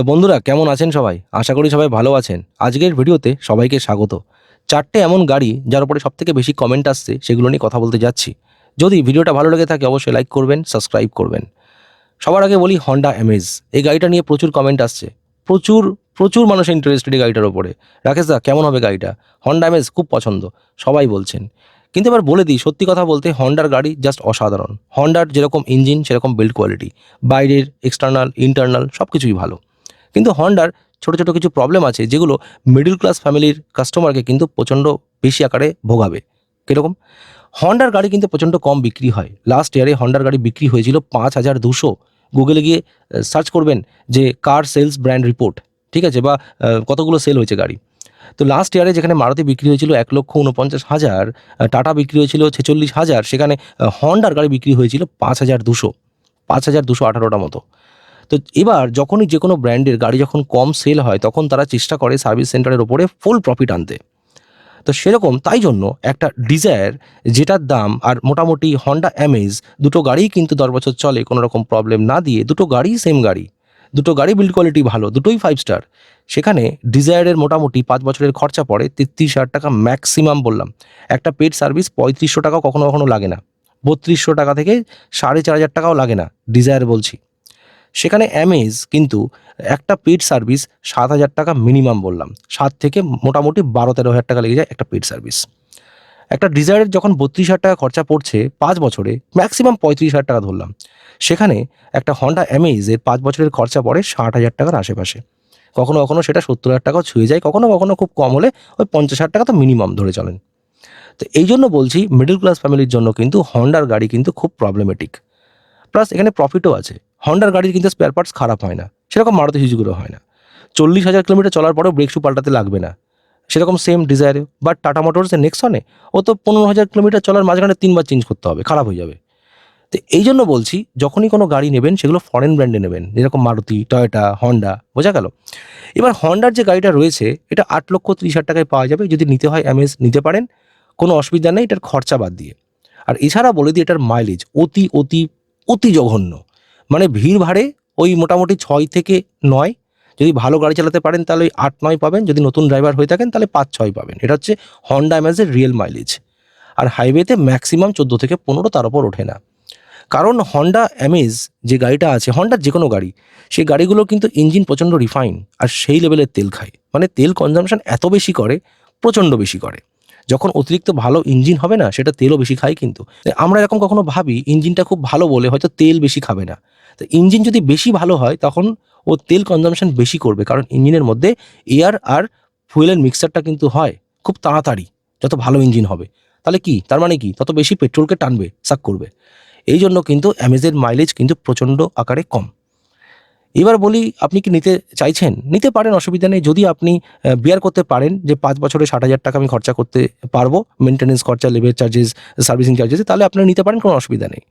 তো বন্ধুরা, কেমন আছেন সবাই? আশা করি সবাই ভালো আছেন। আজকের ভিডিওতে সবাইকে স্বাগত। চারটে এমন গাড়ি যার উপরে সব থেকে বেশি কমেন্ট আসছে, সেগুলো নিয়ে কথা বলতে যাচ্ছি। যদি ভিডিওটা ভালো লেগে থাকে, অবশ্যই লাইক করবেন সাবস্ক্রাইব করবেন। সবার আগে বলি হন্ডা অ্যামেজ এই গাড়িটা নিয়ে প্রচুর কমেন্ট আসছে। প্রচুর প্রচুর মানুষ ইন্টারেস্টেড এই গাড়িটার ওপরে রাকেশ দা, কেমন হবে গাড়িটা? হন্ডা অ্যামেজ খুব পছন্দ, সবাই বলছেন। কিন্তু এবার বলে দিই, সত্যি কথা বলতে হন্ডার গাড়ি জাস্ট অসাধারণ। হন্ডার যেরকম ইঞ্জিন সেরকম বিল্ড কোয়ালিটি বাইরের এক্সটার্নাল ইন্টারনাল সব কিছুই ভালো। কিন্তু হন্ডার ছোটো ছোটো কিছু প্রবলেম আছে, যেগুলো মিডল ক্লাস ফ্যামিলির কাস্টমারকে কিন্তু প্রচণ্ড বেশি আকারে ভোগাবে। কীরকম? হন্ডার গাড়ি কিন্তু প্রচণ্ড কম বিক্রি হয়। লাস্ট ইয়ারে হন্ডার গাড়ি বিক্রি হয়েছিল পাঁচ হাজার দুশো। গুগলে গিয়ে সার্চ করবেন যে কার সেলস ব্র্যান্ড রিপোর্ট ঠিক আছে? বা কতগুলো সেল হয়েছে গাড়ি। তো লাস্ট ইয়ারে যেখানে মারুতি বিক্রি হয়েছিল এক লক্ষ উনপঞ্চাশ হাজার টাটা বিক্রি হয়েছিল ছেচল্লিশ হাজার, সেখানে হন্ডার গাড়ি বিক্রি হয়েছিল পাঁচ হাজার দুশো, পাঁচ হাজার দুশো আঠারোটা মতো। তো এবার যখনই যে কোনো ব্র্যান্ডের গাড়ি যখন কম সেল হয়, তখন তারা চেষ্টা করে সার্ভিস সেন্টারের ওপরে ফুল প্রফিট আনতে। তো সেরকম তাই জন্য একটা ডিজায়ার যেটার দাম আর মোটামুটি হন্ডা অ্যামেজ দুটো গাড়িই কিন্তু দশ বছর চলে, কোনো রকম প্রবলেম না দিয়ে দুটো গাড়িই সেম গাড়ি। দুটো গাড়ি বিল্ড কোয়ালিটি ভালো, দুটোই ফাইভ স্টার সেখানে ডিজায়ারের মোটামুটি পাঁচ বছরের খরচা পড়ে তেত্রিশ হাজার টাকা ম্যাক্সিমাম বললাম। একটা পেড সার্ভিস পঁয়ত্রিশশো টাকা কখনো কখনো লাগে না। বত্রিশশো টাকা থেকে সাড়ে চার হাজার টাকাও লাগে না ডিজায়ার বলছি। সেখানে অ্যামেজ কিন্তু একটা পেড সার্ভিস সাত হাজার টাকা মিনিমাম বললাম। সাত থেকে মোটামুটি বারো তেরো হাজার টাকা লেগে যায় একটা পেড সার্ভিস একটা ডিজায়ারের যখন বত্রিশ হাজার টাকা খরচা পড়ছে পাঁচ বছরে ম্যাক্সিমাম পঁয়ত্রিশ হাজার টাকা ধরলাম। সেখানে একটা হন্ডা অ্যামেজের পাঁচ বছরের খরচা পড়ে ষাট হাজার টাকার আশেপাশে। কখনো কখনো সেটা সত্তর হাজার টাকাও ছুঁয়ে যায়, কখনো কখনো খুব কম হলে ওই পঞ্চাশ হাজার টাকা তো মিনিমাম ধরে চলেন। তো এই জন্য বলছি মিডল ক্লাস ফ্যামিলির জন্য কিন্তু হন্ডার গাড়ি কিন্তু খুব প্রবলেমেটিক প্লাস এখানে প্রফিটও আছে। হন্ডার গাড়ির কিন্তু স্পেয়ার পার্টস খারাপ হয় না। সেরকম মারুতি সুজুকিরও হয় না। চল্লিশ হাজার কিলোমিটার চলার পরেও ব্রেক শু পাল্টাতে লাগবে না। সেরকম সেম ডিজায়ারে বাট টাটা মোটরসের নেক্সনে ও তো পনেরো হাজার কিলোমিটার চলার মাঝখানে তিনবার চেঞ্জ করতে হবে। খারাপ হয়ে যাবে। তো এই জন্য বলছি, যখনই কোনো গাড়ি নেবেন, সেগুলো ফরেন ব্র্যান্ডে নেবেন। যেরকম মারুতি টয়োটা হন্ডা বোঝা গেল? এবার হন্ডার যে গাড়িটা রয়েছে, এটা আট লক্ষ ত্রিশ হাজার টাকায় পাওয়া যাবে। যদি নিতে হয় অ্যামেজ নিতে পারেন। কোনো অসুবিধা নেই, এটার খরচা বাদ দিয়ে। আর এছাড়া বলে দিই, এটার মাইলেজ অতি অতি অতি জঘন্য। মানে ভিড় ভাড়ে ওই মোটামুটি ছয় থেকে নয়। যদি ভালো গাড়ি চালাতে পারেন তাহলে ওই আট, নয় পাবেন। যদি নতুন ড্রাইভার হয়ে থাকেন তাহলে পাঁচ, ছয় পাবেন। এটা হচ্ছে হন্ডা অ্যামেজের রিয়েল মাইলেজ আর হাইওয়েতে ম্যাক্সিমাম চোদ্দ থেকে পনেরো তার উপর ওঠে না। কারণ হন্ডা অ্যামেজ যে গাড়িটা আছে হন্ডার যে কোনো গাড়ি, সেই গাড়িগুলো কিন্তু ইঞ্জিন প্রচণ্ড রিফাইন আর সেই লেভেলের তেল খায়। মানে তেল কনজামশন এত বেশি করে, প্রচণ্ড বেশি করে। যখন অতিরিক্ত ভালো ইঞ্জিন হবে না, সেটা তেলও বেশি খায় কিন্তু। আমরা এরকম কখনো ভাবি, ইঞ্জিনটা খুব ভালো বলে হয়তো তেল বেশি খাবে না। তো ইঞ্জিন যদি বেশি ভালো হয়, তখন ও তেল কনজামশন বেশি করবে, কারণ ইঞ্জিনের মধ্যে এয়ার আর ফুয়েলের মিক্সারটা কিন্তু হয় খুব তাড়াতাড়ি, যত ভালো ইঞ্জিন হবে। তাহলে কি? তার মানে কি? তত বেশি পেট্রোলকে টানবে সাক করবে। এই জন্য কিন্তু অ্যামেজের মাইলেজ কিন্তু প্রচণ্ড আকারে কম। এবার বলি, আপনি কি নিতে চাইছেন? নিতে পারেন, অসুবিধা নেই। যদি আপনি বিয়ার করতে পারেন যে পাঁচ বছরে ষাট হাজার টাকা আমি খরচা করতে পারব মেনটেনেন্স খরচা লেবার চার্জেস সার্ভিসিং চার্জেস তাহলে আপনারা নিতে পারেন, কোনো অসুবিধা নেই।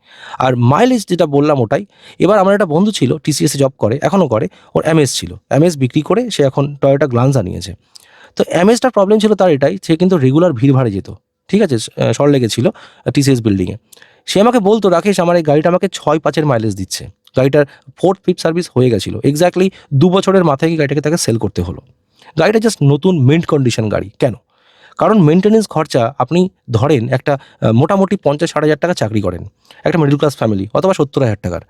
আর মাইলেজ যেটা বললাম ওটাই, এবার আমার একটা বন্ধু ছিল টিসিএসে জব করে এখনও করে, ওর এমএস ছিল। এমএস বিক্রি করে সে এখন টয়োটা গ্লান্সা নিয়েছে। তো এমএসটার প্রবলেম ছিল তার এটাই, সে কিন্তু রেগুলার ভিড় ভাড়ে যেত, ঠিক আছে? সর লেগেছিল টিসিএস বিল্ডিংয়ে সে আমাকে বলতো, রাকেশ, আমার এই গাড়িটা আমাকে ছয় পাঁচের মাইলেজ দিচ্ছে। গাড়িটার ফোর্থ ফিফথ সার্ভিস হয়ে গেছিল। এক্স্যাক্টলি দু বছরের মাথায় গাড়িটাকে তাকে সেল করতে হলো। গাড়িটা জাস্ট নতুন মিন্ট কন্ডিশন গাড়ি। কেন? কারণ মেনটেনেন্স খরচা আপনি ধরেন একটা মোটামুটি পঞ্চাশ, ষাট হাজার টাকা চাকরি করেন। একটা মিডল ক্লাস ফ্যামিলি অথবা সত্তর হাজার টাকার।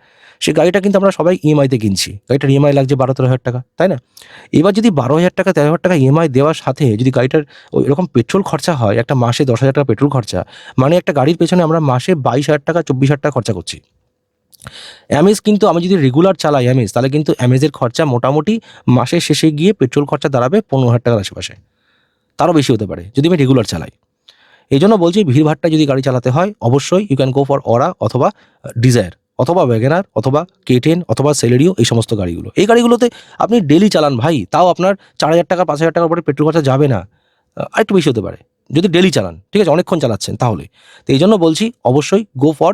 সে গাড়িটা কিন্তু আমরা সবাই ইএমআইতে কিনছি। গাড়িটার ইএমআই লাগছে বারো তেরো হাজার টাকা, তাই না? এবার যদি বারো হাজার টাকা, তেরো হাজার টাকা ইএমআই দেওয়ার সাথে যদি গাড়িটার ওই এরকম পেট্রোল খরচা হয়, একটা মাসে দশ হাজার টাকা পেট্রোল খরচা মানে একটা গাড়ির পেছনে আমরা মাসে বাইশ হাজার টাকা, চব্বিশ হাজার টাকা খরচা করছি। অ্যামেজ কিন্তু আমি যদি রেগুলার চালাই অ্যামেজ তাহলে কিন্তু অ্যামেজের খরচা মোটামুটি মাসের শেষে গিয়ে পেট্রোল খরচা দাঁড়াবে পনেরো হাজার টাকার আশেপাশে। তারও বেশি হতে পারে, যদি আমি রেগুলার চালাই। এই জন্য বলছি ভিড়ভাট্টা যদি গাড়ি চালাতে হয়, অবশ্যই you can go for Aura অথবা ডিজায়ার অথবা ওয়াগেনার অথবা কেটেন অথবা সেলেরিও এই সমস্ত গাড়িগুলো। এই গাড়িগুলোতে আপনি ডেলি চালান ভাই, তাও আপনার চার হাজার টাকা, পাঁচ হাজার টাকার পরে পেট্রোল খরচা যাবে না। আরেকটু বেশি হতে পারে। যদি ডেলি চালান, ঠিক আছে, অনেকক্ষণ চালাচ্ছেন তাহলে। তো এই জন্য বলছি, অবশ্যই গো ফর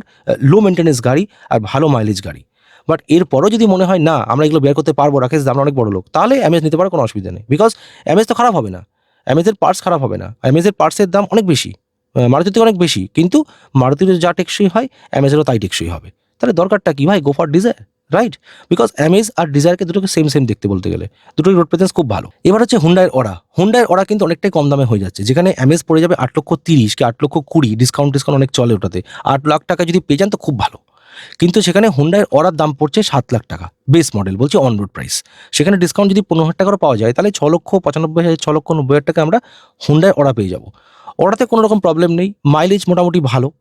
লো মেনটেন্যান্স গাড়ি আর ভালো মাইলেজ গাড়ি। বাট এরপরও যদি মনে হয়, না, আমরা এগুলো বের করতে পারব, রাকেশ আমরা অনেক বড় লোক, তাহলে অ্যামেজ নিতে পারো কোনো অসুবিধা নেই। বিকজ অ্যামেজ তো খারাপ হবে না। অ্যামেজের পার্টস খারাপ হবে না। অ্যামেজের পার্টসের দাম অনেক বেশি। মারুতির থেকে অনেক বেশি। কিন্তু মারুতির যা টেকসই হয় অ্যামেজেরও তাই টেকসই হবে। তাহলে দরকারটা কি ভাই? Go for Dzire right because Amaze আর ডিজায়ারকে দুটোকে সেম সেম দেখতে বলতে গেলে। দুটোই রোড প্রেজেন্স খুব ভালো। এবার হচ্ছে হুন্ডায়ের ওরা হুন্ডায়ের ওরা কিন্তু অনেকটাই কম দামে হয়ে যাচ্ছে। যেখানে অ্যামেজ পড়ে যাবে আট লক্ষ তিরিশ কি আট লক্ষ কুড়ি। ডিসকাউন্ট ডিসকাউন্ট অনেক চলে ওটাতে। আট লাখ টাকা যদি পেয়ে যান তো খুব ভালো। কিন্তু সেখানে হুন্ডায়ের ওরার দাম পড়ছে সাত লাখ টাকা। বেস মডেল বলছি অন রোড প্রাইস সেখানে ডিসকাউন্ট যদি পনেরো হাজার টাকারও পাওয়া যায়, তাহলে ছ লক্ষ পঁচানব্বই হাজার, ছ লক্ষ নব্বই হাজার টাকা আমরা হুন্ডায় ওরা পেয়ে যাব। ওরাতে কোনো রকম প্রবলেম নেই। মাইলেজ মোটামুটি ভালো।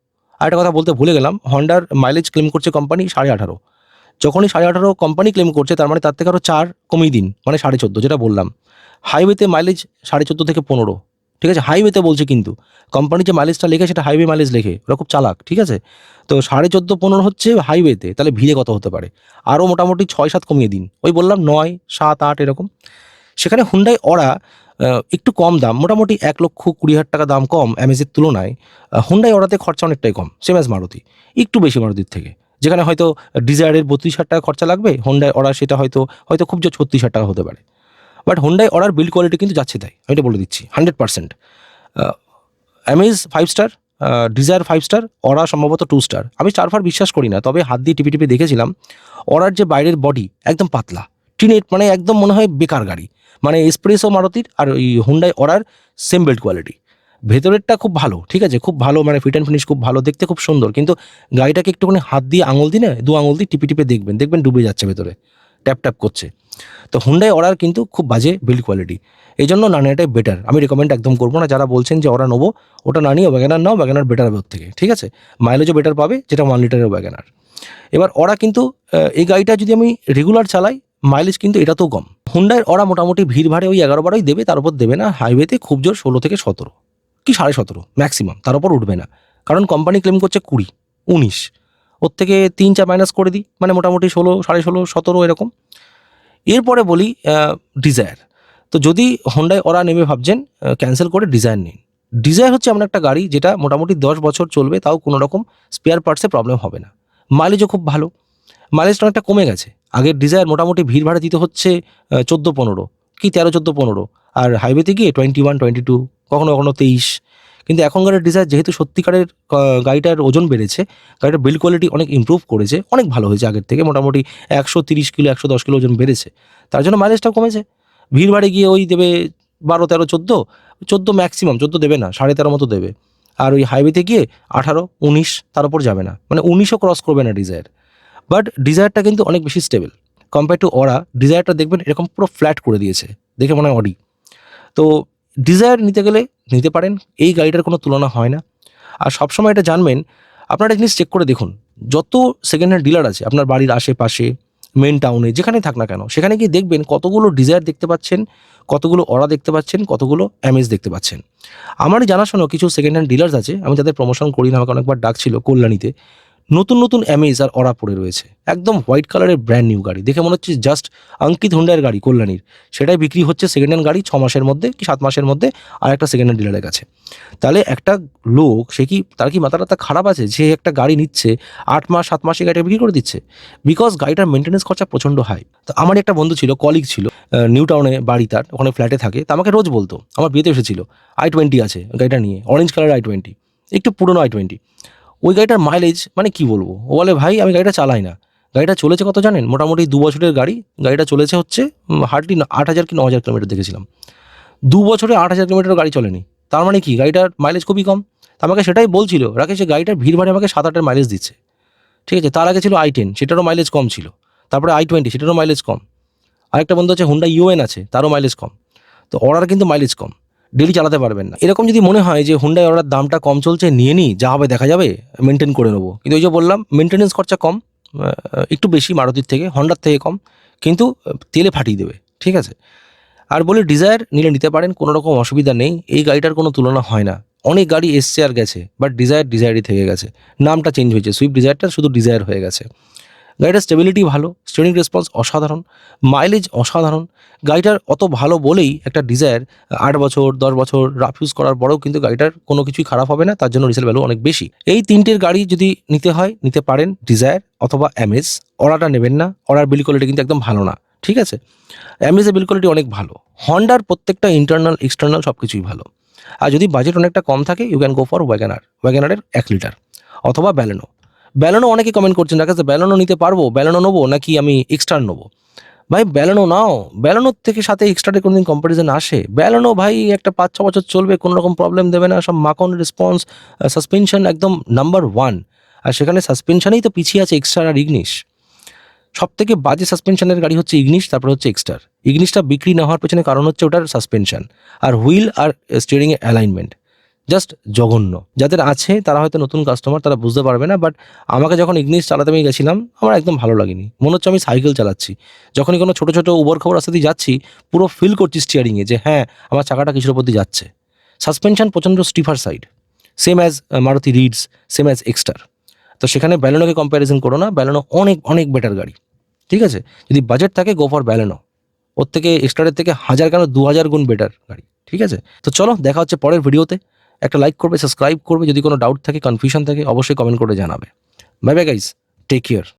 আর একটা কথা বলতে ভুলে গেলাম। হন্ডার মাইলেজ ক্লেম করছে কোম্পানি সাড়ে আঠারো। যখনই সাড়ে আঠারো কোম্পানি ক্লেম করছে তার মানে তার থেকে আরও চার কমিয়ে দিন মানে সাড়ে চোদ্দ যেটা বললাম। হাইওয়েতে মাইলেজ সাড়ে চোদ্দ থেকে পনেরো ঠিক আছে? হাইওয়েতে বলছে কিন্তু কোম্পানি যে মাইলেজটা লেখে সেটা হাইওয়ে মাইলেজ লেখে ওরা খুব চালাক ঠিক আছে? তো সাড়ে চোদ্দ পনেরো হচ্ছে হাইওয়েতে তাহলে ভিড়ে কত হতে পারে? আরও মোটামুটি ছয় সাত কমিয়ে দিন ওই বললাম নয় সাত আট এরকম। সেখানে হুন্ডাই আহ, একটু কম দাম মোটামুটি এক লক্ষ কুড়ি হাজার টাকা দাম কম অ্যামেজের তুলনায় হুন্ডাই ওরাতে খরচা অনেকটাই কম সেম অ্যাজ মারুতি একটু বেশি মারুতির থেকে। যেখানে হয়তো ডিজায়ারের বত্রিশ হাজার টাকা খরচা লাগবে হোন্ডাই ওরা সেটা হয়তো হয়তো খুব ছত্রিশ হাজার টাকা হতে পারে। বাট হোন্ডাই ওরার বিল্ড কোয়ালিটি কিন্তু যাচ্ছে তাই, আমি এটা বলে দিচ্ছি hundred percent Amaze five star Dzire five star Aura সম্ভবত টু স্টার আমি স্টার ফার বিশ্বাস করি না, তবে হাত দিয়ে টিপি টিপি দেখেছিলাম ওরার যে বাইরের বডি একদম পাতলা টিনেট মানে একদম মনে হয় বেকার গাড়ি। মানে এসপ্রেসো মারুতির আর ওই হুন্ডাই ওরার সেম বিল্ড কোয়ালিটি ভেতরেরটা খুব ভালো, ঠিক আছে? খুব ভালো মানে ফিট অ্যান্ড ফিনিশ খুব ভালো, দেখতে খুব সুন্দর। কিন্তু গাড়িটাকে একটুখানি হাত দিয়ে আঙুল দিয়ে না দু আঙুল দিয়ে টিপে টিপে দেখবেন দেখবেন ডুবে যাচ্ছে ভেতরে, ট্যাপ ট্যাপ করছে। তো হুন্ডাই ওরার কিন্তু খুব বাজে বিল্ড কোয়ালিটি এই জন্য না বেটার আমি রেকমেন্ড একদম করব না, যারা বলছেন যে ওরা নেব, ওটা না ওয়াগানার নাও ওয়াগানার বেটার হবে থেকে, ঠিক আছে? মাইলেজও বেটার পাবে, যেটা ওয়ান লিটারের ওয়াগানার এবার ওরা কিন্তু এই গাড়িটা যদি আমি রেগুলার চালাই মাইলেজ কিন্তু এটা তো কম। হুন্ডার ওরা মোটামুটি ভিড় ভাড়ে ওই এগারো বারোই দেবে, তার উপর দেবে না হাইওয়েতে খুব জোর ষোলো থেকে সতেরো। কি সাড়ে সতেরো? ম্যাক্সিমাম তার উপর উঠবে না। কারণ কোম্পানি ক্লেম করছে কুড়ি, উনিশ। ওর থেকে তিন চার মাইনাস করে দিই মানে মোটামুটি ষোলো, সাড়ে ষোলো, সতেরো এরকম। এরপরে বলি ডিজায়ার তো যদি হোন্ডায় ওরা নেমে ভাবছেন ক্যান্সেল করে ডিজায়ার নিন। ডিজায়ার হচ্ছে এমন একটা গাড়ি যেটা মোটামুটি দশ বছর চলবে, তাও কোনো রকম স্পেয়ার পার্টসে প্রবলেম হবে না। মাইলেজও খুব ভালো। মাইলেজটা অনেকটা কমে গেছে। আগের ডিজায়ার মোটামুটি ভিড় ভাড়া দিতে হচ্ছে চোদ্দ পনেরো, কি তেরো, চোদ্দ পনেরো। আর হাইওয়েতে গিয়ে টোয়েন্টি ওয়ান টোয়েন্টি টু কখনো কখনো তেইশ। কিন্তু এখনকার ডিজায়ার যেহেতু সত্যিকারের গাড়িটার ওজন বেড়েছে, গাড়িটার বিল্ড কোয়ালিটি অনেক ইমপ্রুভ করেছে, অনেক ভালো হয়েছে আগের থেকে, মোটামুটি একশো তিরিশ কিলো, একশো দশ কিলো ওজন বেড়েছে। তার জন্য মাইলেজটাও কমেছে। ভিড় ভাড়ে গিয়ে ওই দেবে বারো, তেরো, চোদ্দ চোদ্দ ম্যাক্সিমাম চোদ্দ দেবে না, সাড়ে তেরো মতো দেবে। আর ওই হাইওয়েতে গিয়ে আঠারো, উনিশ, তার উপর যাবে না। মানে উনিশও ক্রস করবে না ডিজায়ার বাট ডিজায়ারটা কিন্তু অনেক বেশি স্টেবল কম্পেয়ার টু ওরা ডিজায়ারটা দেখবেন এরকম পুরো ফ্ল্যাট করে দিয়েছে। দেখে মনে হয় অডি তো ডিজায়ার নিতে গেলে নিতে পারেন, এই গাড়িটার কোনো তুলনা হয় না। আর সবসময় এটা জানবেন, আপনারা জিনিস চেক করে দেখুন, যত সেকেন্ড হ্যান্ড ডিলার আছে, আপনার বাড়ির আশেপাশে মেন টাউনে যেখানে থাক না কেন, সেখানে গিয়ে দেখবেন কতগুলো ডিজায়ার দেখতে পাচ্ছেন, কতগুলো অরা দেখতে পাচ্ছেন, কতগুলো অ্যামেজ দেখতে পাচ্ছেন। আমারই জানাশোনা কিছু সেকেন্ড হ্যান্ড ডিলার্স আছে, আমি তাদের প্রমোশন করি না আমাকে অনেকবার ডাক ছিল কল্যাণীতে। নতুন নতুন অ্যামেজ আর অরা পড়ে রয়েছে। একদম হোয়াইট কালারের ব্র্যান্ড নিউ গাড়ি। দেখে মনে হচ্ছে জাস্ট অঙ্কিত হুন্ডার গাড়ি, কল্যাণীর। সেটাই বিক্রি হচ্ছে সেকেন্ড হ্যান্ড গাড়ি, ছ মাসের মধ্যে কি সাত মাসের মধ্যে আর একটা সেকেন্ড হ্যান্ড ডিলারের কাছে। তাহলে একটা লোক, সে কি, তার কি মাথা টাথা খারাপ আছে যে একটা গাড়ি নিচ্ছে, আট মাস, সাত মাসে গাড়িটা বিক্রি করে দিচ্ছে? বিকজ গাড়িটার মেনটেন্যান্স খরচা প্রচণ্ড হাই তো আমার একটা বন্ধু ছিল কলিগ ছিল নিউ টাউনে বাড়ি তার ওখানে ফ্ল্যাটে থাকে। তা আমাকে রোজ বলতো, আমার বিয়েতে এসেছিল আই টোয়েন্টি আছে, গাড়িটা নিয়ে অরেঞ্জ কালার আই টোয়েন্টি একটু পুরনো আই টোয়েন্টি ওই গাড়িটার মাইলেজ মানে কি বলব? ও বলে, ভাই, আমি গাড়িটা চালাই না। গাড়িটা চলেছে কত জানেন? মোটামুটি দু বছরের গাড়ি। গাড়িটা চলেছে হচ্ছে হার্ডলি আট হাজার কি ন হাজার কিলোমিটার দেখেছিলাম। দু বছরে আট হাজার কিলোমিটার গাড়ি চলেনি। তার মানে কি? গাড়িটার মাইলেজ খুবই কম। আমাকে সেটাই বলছিল যে গাড়িটার ভিড় ভাড়ে আমাকে সাত আটের মাইলেজ দিচ্ছে। ঠিক আছে, তার আগে ছিল আই টেন সেটারও মাইলেজ কম ছিল। তারপরে আই টোয়েন্টি সেটারও মাইলেজ কম। আরেকটা বন্ধু আছে হুন্ডা ইউএন আছে, তারও মাইলেজ কম। তো অর্ডার কিন্তু মাইলেজ কম। ডেলি চালাতে পারবেন না। এরকম যদি মনে হয় যে হুন্ডাই অর্ডার দামটা কম চলছে, নিয়ে নিই যা হবে দেখা যাবে মেনটেন করে নেব। কিন্তু ওই যে বললাম মেনটেনেন্স খরচা কম একটু বেশি মারুতির থেকে হন্ডার থেকে কম, কিন্তু তেলে ফাটিয়ে দেবে, ঠিক আছে? আর বলি ডিজায়ার নিলে নিতে পারেন, কোনো রকম অসুবিধা নেই, এই গাড়িটার কোনো তুলনা হয় না। অনেক গাড়ি এসছে আর গেছে বাট ডিজায়ার ডিজায়ারই থেকে গেছে। নামটা চেঞ্জ হয়েছে সুইফট ডিজায়ারটা শুধু ডিজায়ার হয়ে গেছে। গাড়িটার স্টেবিলিটি ভালো স্টিয়ারিং রেসপন্স অসাধারণ মাইলেজ অসাধারণ। গাড়িটার অত ভালো বলেই একটা ডিজায়ার আট বছর, দশ বছর রাফ ইউজ করার পরেও কিন্তু গাড়িটার কোনো কিছুই খারাপ হবে না, তার জন্য রিসেল ভ্যালু অনেক বেশি। এই তিনটের গাড়ি যদি নিতে হয়, নিতে পারেন ডিজায়ার অথবা অ্যামেজ অরাটা নেবেন না, অরার বিল কোয়ালিটি কিন্তু একদম ভালো না, ঠিক আছে? অ্যামেজের বিল কোয়ালিটি অনেক ভালো। হন্ডার প্রত্যেকটা ইন্টারনাল এক্সটার্নাল সব কিছুই ভালো। আর যদি বাজেট অনেকটা কম থাকে you can go for WagonR ওয়াগানারের এক লিটার অথবা ব্যালেনো ব্যালেনো অনেকে কমেন্ট করছেন, রাকেশ ব্যালেনো নিতে পারব ব্যালেনো নেব নাকি আমি এক্সট্রা নেব? ভাই ব্যালেনো নাও, ব্যালেনোর থেকে সাথে এক্সট্রাতে কোনোদিন কম্পারিজন আসে? ব্যালেনো ভাই একটা পাঁচ, ছ বছর চলবে, কোনো রকম প্রবলেম দেবে না, সব মাখন রেসপন্স সাসপেনশন একদম নাম্বার ওয়ান আর সেখানে সাসপেনশনেই তো পিছিয়ে আছে এক্সট্রা আর ইগনিশ সব থেকে বাজে সাসপেনশনের গাড়ি হচ্ছে ইগনিশ তারপর হচ্ছে এক্সটার ইগনিশটা বিক্রি না হওয়ার পেছনে কারণ হচ্ছে ওটার সাসপেনশন আর হুইল আর স্টিয়ারিং এর অ্যালাইনমেন্ট জাস্ট জঘন্য। যাদের আছে, তারা হয়তো নতুন কাস্টমার তারা বুঝতে পারবে না বাট আমাকে যখন ইগনিশ চালাতে আমি গেছিলাম, আমার একদম ভালো লাগেনি। মনে হচ্ছে আমি সাইকেল চালাচ্ছি। যখনই কোনো ছোটো ছোটো উবর খবর রাস্তা দিয়ে যাচ্ছি, পুরো ফিল করছি স্টিয়ারিংয়ে যে হ্যাঁ আমার চাকাটা কিছুর দিয়ে যাচ্ছে। সাসপেনশন প্রচণ্ড stiffer side same as Maruti Ritz same as Exter তো সেখানে ব্যালেনোকে কম্প্যারিজন করো না ব্যালেনো অনেক অনেক বেটার গাড়ি। ঠিক আছে? যদি বাজেট থাকে গো ফর ব্যালেনো ওর থেকে এক্সট্রারের থেকে হাজার কেন দু হাজার গুণ বেটার গাড়ি। ঠিক আছে? তো চলো, দেখা হচ্ছে পরের ভিডিওতে একটা লাইক করবে সাবস্ক্রাইব করবে, যদি কোনো ডাউট থাকে কনফিউশন থাকে, অবশ্যই কমেন্ট করে জানাবে। Bye bye guys take care